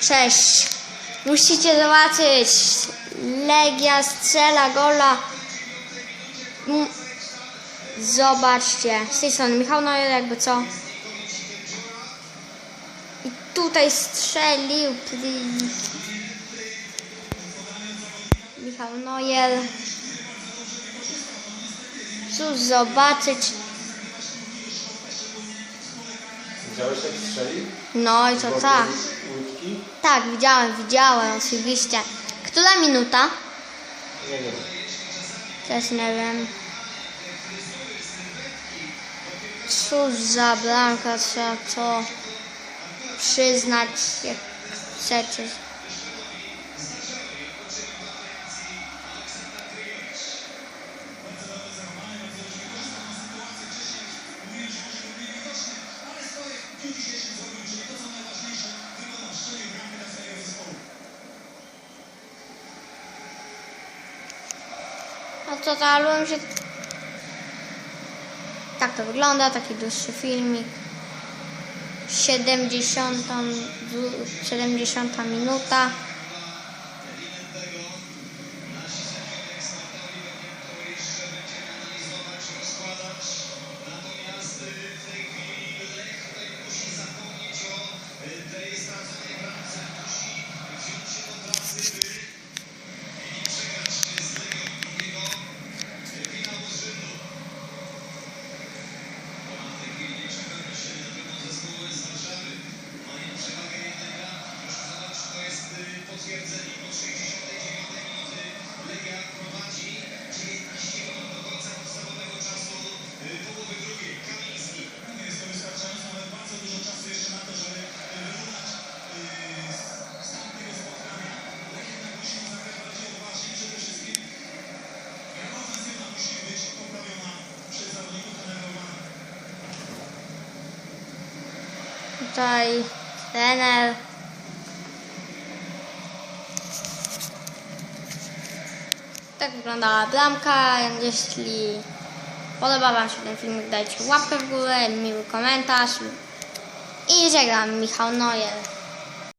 Cześć. Musicie zobaczyć. Legia strzela gola. Zobaczcie. Z Michał Neuer jakby co. I tutaj strzelił. Michał Neuer. Cóż zobaczyć. Widziałeś jak strzelił? No i co tak. Łódki? Tak, widziałem, widziałem, oczywiście. Która minuta? Nie wiem. Też nie wiem. Cóż za bramka, trzeba to przyznać, jak chcecie. To zalałem się. Tak to wygląda, taki dłuższy filmik. 70, du- 70 minuta. Tutaj trener. Tak wyglądała bramka. Jeśli podoba Wam się ten filmik, dajcie łapkę w górę, miły komentarz. I żegnam Michał Neuer.